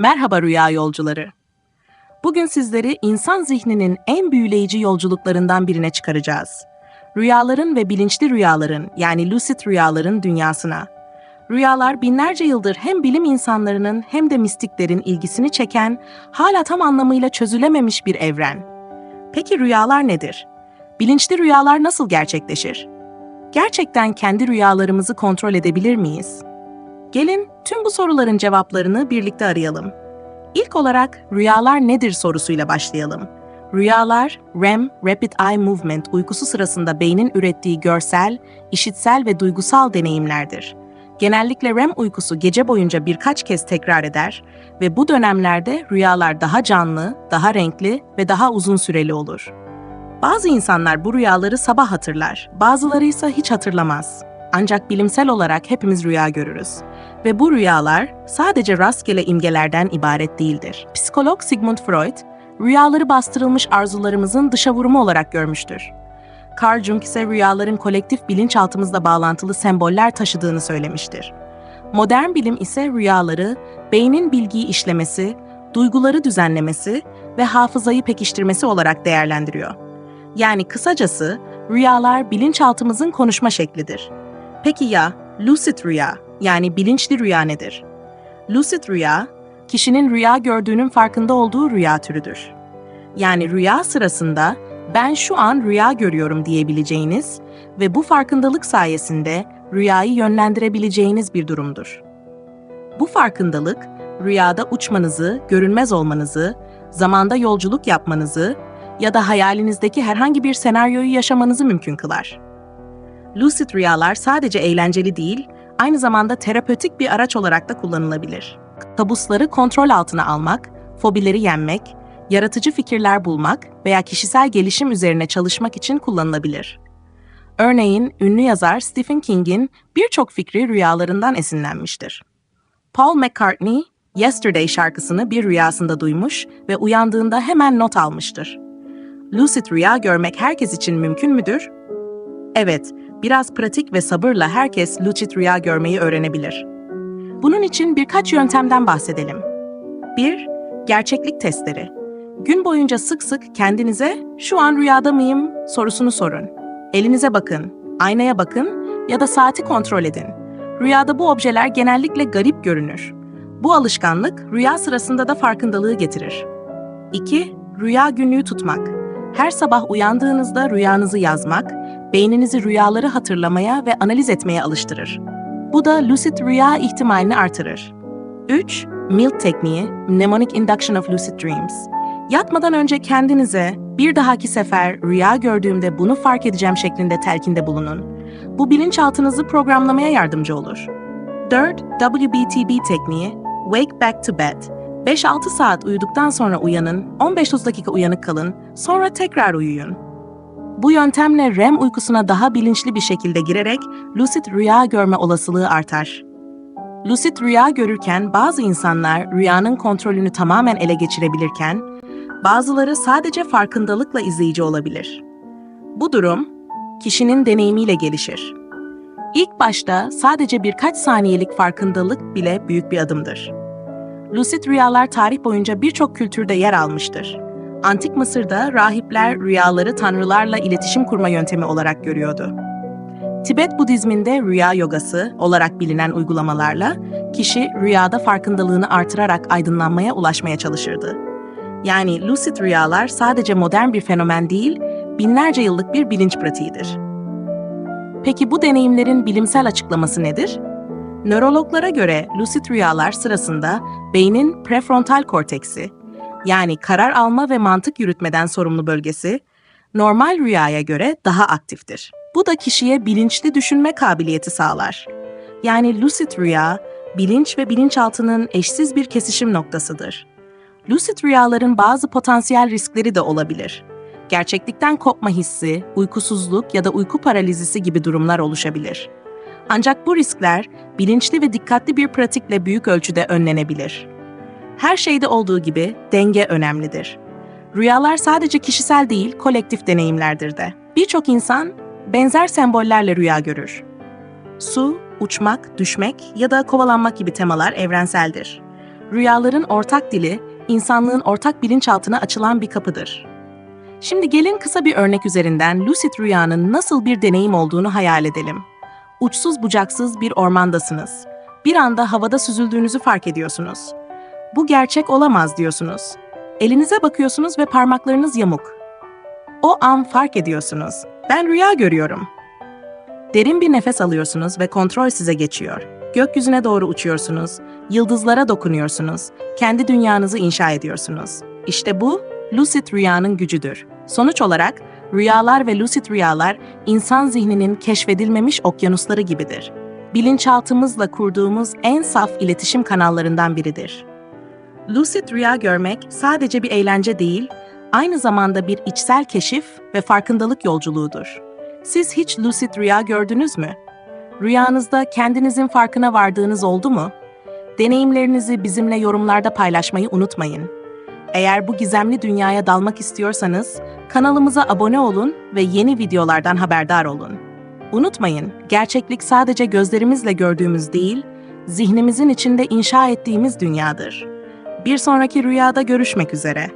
Merhaba rüya yolcuları. Bugün sizleri insan zihninin en büyüleyici yolculuklarından birine çıkaracağız. Rüyaların ve bilinçli rüyaların yani lucid rüyaların dünyasına. Rüyalar binlerce yıldır hem bilim insanlarının hem de mistiklerin ilgisini çeken, hala tam anlamıyla çözülememiş bir evren. Peki rüyalar nedir? Bilinçli rüyalar nasıl gerçekleşir? Gerçekten kendi rüyalarımızı kontrol edebilir miyiz? Gelin tüm bu soruların cevaplarını birlikte arayalım. İlk olarak rüyalar nedir sorusuyla başlayalım. Rüyalar, REM, Rapid Eye Movement uykusu sırasında beynin ürettiği görsel, işitsel ve duygusal deneyimlerdir. Genellikle REM uykusu gece boyunca birkaç kez tekrar eder ve bu dönemlerde rüyalar daha canlı, daha renkli ve daha uzun süreli olur. Bazı insanlar bu rüyaları sabah hatırlar, bazıları ise hiç hatırlamaz. Ancak bilimsel olarak hepimiz rüya görürüz. Ve bu rüyalar sadece rastgele imgelerden ibaret değildir. Psikolog Sigmund Freud, rüyaları bastırılmış arzularımızın dışa vurumu olarak görmüştür. Carl Jung ise rüyaların kolektif bilinçaltımızla bağlantılı semboller taşıdığını söylemiştir. Modern bilim ise rüyaları, beynin bilgiyi işlemesi, duyguları düzenlemesi ve hafızayı pekiştirmesi olarak değerlendiriyor. Yani kısacası rüyalar bilinçaltımızın konuşma şeklidir. Peki ya lucid rüya yani bilinçli rüya nedir? Lucid rüya, kişinin rüya gördüğünün farkında olduğu rüya türüdür. Yani rüya sırasında ben şu an rüya görüyorum diyebileceğiniz ve bu farkındalık sayesinde rüyayı yönlendirebileceğiniz bir durumdur. Bu farkındalık, rüyada uçmanızı, görünmez olmanızı, zamanda yolculuk yapmanızı ya da hayalinizdeki herhangi bir senaryoyu yaşamanızı mümkün kılar. Lucid rüyalar sadece eğlenceli değil, aynı zamanda terapötik bir araç olarak da kullanılabilir. Kabusları kontrol altına almak, fobileri yenmek, yaratıcı fikirler bulmak veya kişisel gelişim üzerine çalışmak için kullanılabilir. Örneğin ünlü yazar Stephen King'in birçok fikri rüyalarından esinlenmiştir. Paul McCartney, Yesterday şarkısını bir rüyasında duymuş ve uyandığında hemen not almıştır. Lucid rüya görmek herkes için mümkün müdür? Evet, biraz pratik ve sabırla herkes lucid rüya görmeyi öğrenebilir. Bunun için birkaç yöntemden bahsedelim. 1. Gerçeklik testleri. Gün boyunca sık sık kendinize "Şu an rüyada mıyım?" sorusunu sorun. Elinize bakın, aynaya bakın ya da saati kontrol edin. Rüyada bu objeler genellikle garip görünür. Bu alışkanlık rüya sırasında da farkındalığı getirir. 2. Rüya günlüğü tutmak. Her sabah uyandığınızda rüyanızı yazmak, beyninizi rüyaları hatırlamaya ve analiz etmeye alıştırır. Bu da lucid rüya ihtimalini artırır. 3. MILT tekniği, Mnemonic Induction of Lucid Dreams. Yatmadan önce kendinize bir dahaki sefer rüya gördüğümde bunu fark edeceğim şeklinde telkinde bulunun. Bu bilinçaltınızı programlamaya yardımcı olur. 4. WBTB tekniği, Wake Back to Bed. 5-6 saat uyuduktan sonra uyanın, 15-30 dakika uyanık kalın, sonra tekrar uyuyun. Bu yöntemle REM uykusuna daha bilinçli bir şekilde girerek lucid rüya görme olasılığı artar. Lucid rüya görürken bazı insanlar rüyanın kontrolünü tamamen ele geçirebilirken, bazıları sadece farkındalıkla izleyici olabilir. Bu durum, kişinin deneyimiyle gelişir. İlk başta sadece birkaç saniyelik farkındalık bile büyük bir adımdır. Lucid rüyalar tarih boyunca birçok kültürde yer almıştır. Antik Mısır'da rahipler rüyaları tanrılarla iletişim kurma yöntemi olarak görüyordu. Tibet Budizminde rüya yogası olarak bilinen uygulamalarla kişi rüyada farkındalığını artırarak aydınlanmaya ulaşmaya çalışırdı. Yani lucid rüyalar sadece modern bir fenomen değil, binlerce yıllık bir bilinç pratiğidir. Peki bu deneyimlerin bilimsel açıklaması nedir? Nörologlara göre lucid rüyalar sırasında beynin prefrontal korteksi, yani karar alma ve mantık yürütmeden sorumlu bölgesi, normal rüyaya göre daha aktiftir. Bu da kişiye bilinçli düşünme kabiliyeti sağlar. Yani lucid rüya, bilinç ve bilinçaltının eşsiz bir kesişim noktasıdır. Lucid rüyaların bazı potansiyel riskleri de olabilir. Gerçeklikten kopma hissi, uykusuzluk ya da uyku paralizisi gibi durumlar oluşabilir. Ancak bu riskler bilinçli ve dikkatli bir pratikle büyük ölçüde önlenebilir. Her şeyde olduğu gibi denge önemlidir. Rüyalar sadece kişisel değil, kolektif deneyimlerdir de. Birçok insan benzer sembollerle rüya görür. Su, uçmak, düşmek ya da kovalanmak gibi temalar evrenseldir. Rüyaların ortak dili, insanlığın ortak bilinçaltına açılan bir kapıdır. Şimdi gelin kısa bir örnek üzerinden lucid rüyanın nasıl bir deneyim olduğunu hayal edelim. Uçsuz bucaksız bir ormandasınız. Bir anda havada süzüldüğünüzü fark ediyorsunuz. Bu gerçek olamaz diyorsunuz. Elinize bakıyorsunuz ve parmaklarınız yamuk. O an fark ediyorsunuz. Ben rüya görüyorum. Derin bir nefes alıyorsunuz ve kontrol size geçiyor. Gökyüzüne doğru uçuyorsunuz, yıldızlara dokunuyorsunuz, kendi dünyanızı inşa ediyorsunuz. İşte bu lucid rüyanın gücüdür. Sonuç olarak rüyalar ve lucid rüyalar insan zihninin keşfedilmemiş okyanusları gibidir. Bilinçaltımızla kurduğumuz en saf iletişim kanallarından biridir. Lucid rüya görmek sadece bir eğlence değil, aynı zamanda bir içsel keşif ve farkındalık yolculuğudur. Siz hiç lucid rüya gördünüz mü? Rüyanızda kendinizin farkına vardığınız oldu mu? Deneyimlerinizi bizimle yorumlarda paylaşmayı unutmayın. Eğer bu gizemli dünyaya dalmak istiyorsanız kanalımıza abone olun ve yeni videolardan haberdar olun. Unutmayın, gerçeklik sadece gözlerimizle gördüğümüz değil, zihnimizin içinde inşa ettiğimiz dünyadır. Bir sonraki rüyada görüşmek üzere.